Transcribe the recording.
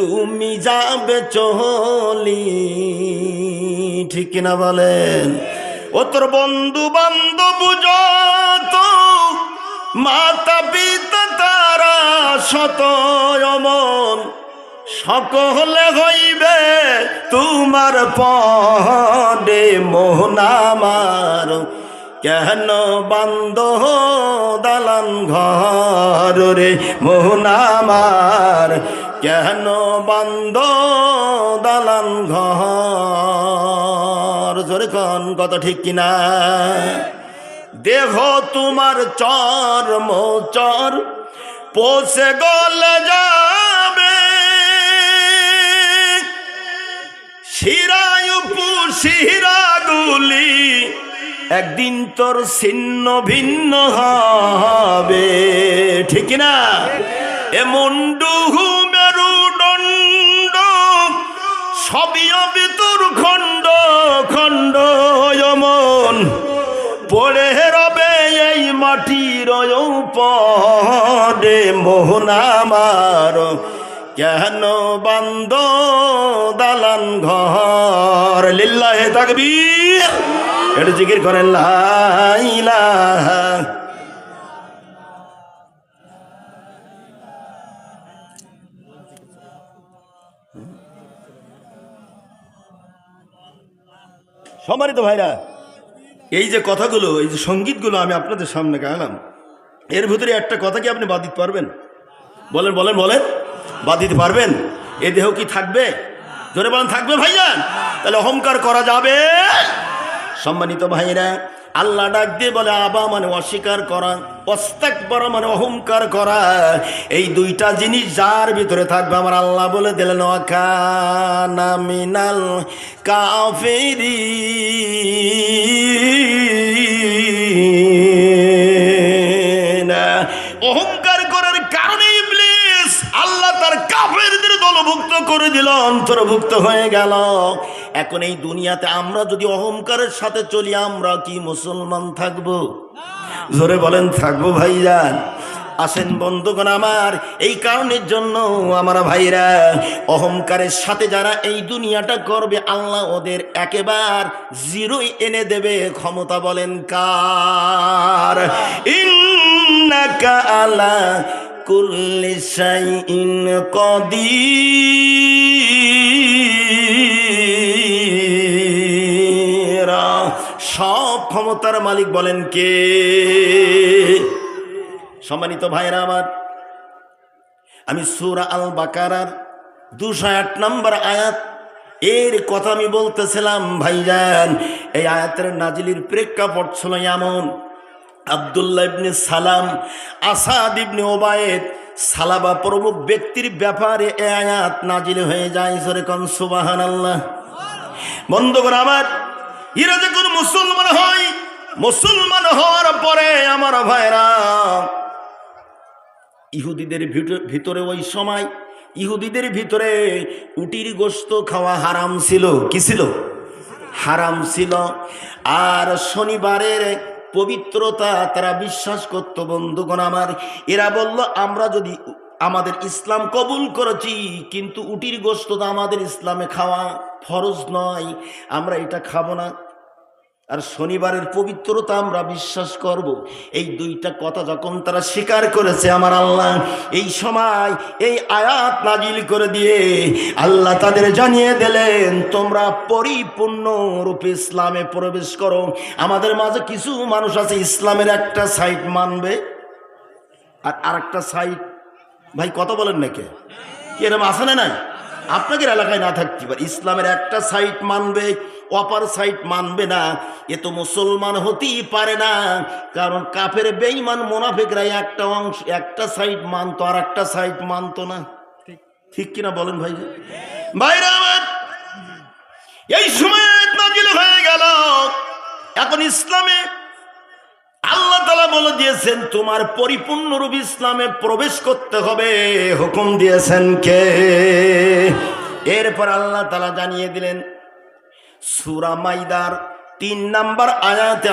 তুমি যাবে চলি। ঠিক কিনা বলেন? ও তোর বন্ধু বান্ধব যত মাতা পিতা তারা শত অমন। সকলে হইবে তোমার পদে মোহনামার কেন বান্দ দালান ঘর রে মোহনামার কেন বান্দ দালান ঘর? জোরে কন কত ঠিক কিনা? দেহ তোমার চর, মোচর পোষে গল যাবে। শিরায়ুপু শিরাগুলি একদিন তোর ছিন্ন ভিন্ন হবে। ঠিক না এ মুন্ডু মেরুদণ্ড সবই হবে তোর খণ্ড খণ্ড যমন পড়ে রবে এই মাটির পরে মোহনামার কেন বান্দ দালান ঘর? লিল্লাহে থাকবি একটু জিকির করেন সম্মানিত ভাইরা, এই যে কথাগুলো, এই যে সঙ্গীতগুলো আমি আপনাদের সামনে গাইলাম, এর ভিতরে একটা কথা কি আপনি বাদ দিতে পারবেন? বলেন বলেন বলেন। বাদ দিতে পারবেন? এ দেহ কি থাকবে? জোরে বলেন, থাকবে ভাইজান? তাহলে অহংকার করা যাবে। সম্মানিত ভাইরা আল্লাহ ডাক দিয়ে বলে, আবা মানে অস্বীকার করা অস্তাক বড় মানে অহংকার করা। এই দুইটা জিনিস যার ভিতরে থাকবে, আমার আল্লাহ বলে দিলেন মিনাল কাফেরি অহংকার করার কারণে আল্লাহ তার কাফেরদের দলভুক্ত করে দিল, অন্তর্ভুক্ত হয়ে গেল। এখন এই দুনিয়াতে আমরা যদি অহংকারের সাথে চলি আমরা কি মুসলমান থাকব? জোরে বলেন থাকব ভাইজান। আসেন বন্ধুগণ আমার এই কারণের জন্য আমার ভাইরা অহংকারের সাথে যারা এই দুনিয়াটা করবে আল্লাহ ওদের একেবার জিরোই এনে দেবে। ক্ষমতা বলেন কার? ইন্নাকা আলা কুল্লি শাইইন কদির। সব ক্ষমতার মালিক বলেন কে? সম্মানিত ভাইরা আমার, আমি সুরা আল বাকারার দুশো আট নম্বর আয়াত, এর কথা আমি বলতেছিলাম, ভাইজান, এই আয়াতের নাজিলির প্রেক্ষাপট ছিল এমন। আবদুল্লাহ ইবনে সালাম, আসাদ ইবনে ওবায়েদ, সালাবা প্রমুখ ব্যক্তির ব্যাপারে এ আয়াত নাজিল হয়ে যায় সরে কন সুবাহান আল্লাহ বন্ধুগণ আমার এরা যখন মুসলমান হয়, মুসলমান হওয়ার পরে আমার ভাইরা, ইহুদিদের ভিতর- ওই সময়, ইহুদিদের ভিতরে উটির গোস্ত খাওয়া হারাম ছিল। কি ছিল? হারাম ছিল। আর শনিবারের পবিত্রতা তারা বিশ্বাস করত, বন্ধুগণ আমার। এরা বলল, আমরা যদি আমাদের ইসলাম কবুল করেছি, কিন্তু উটির গোস্ত আমাদের ইসলামে খাওয়া ফরজ নয়, আমরা এটা খাব না। আর শনিবারের পবিত্রতা আমরা বিশ্বাস করব। এই দুইটা কথা যখন তারা স্বীকার করেছে আমার আল্লাহ, এই সময় এই আয়াত নাজিল করে দিয়ে আল্লাহ তাদের জানিয়ে দিলেন, তোমরা পরিপূর্ণ রূপে ইসলামে প্রবেশ করো। আমাদের মাঝে কিছু মানুষ আছে, ইসলামের একটা সাইট মানবে। আর আরেকটা সাইট, ভাই কত বলেন নাকি? কি এরকম আছে না নাই? আপনাদের এলাকায় না থাকতে পারে। ইসলামের একটা সাইট মানবে, অপার সাইট মানবে না। এ তো মুসলমান হতেই পারে না। কারণ কাফের বেঈমান, মোনাফেকরা একটা অংশ, একটা সাইট মানতো আর একটা সাইট মানতো না। ঠিক কিনা বলেন ভাই? ভাইরা আমার, এই সময় হয়ে গেল। এখন ইসলামে দিয়েছেন, তোমার পরিপূর্ণ রূপ ইসলামে প্রবেশ করতে হবে। হুকুম দিয়েছেন কে? এরপর আল্লাহ তালা জানিয়ে দিলেন, সুরা মাইদার তিন নাম্বার আয়াতে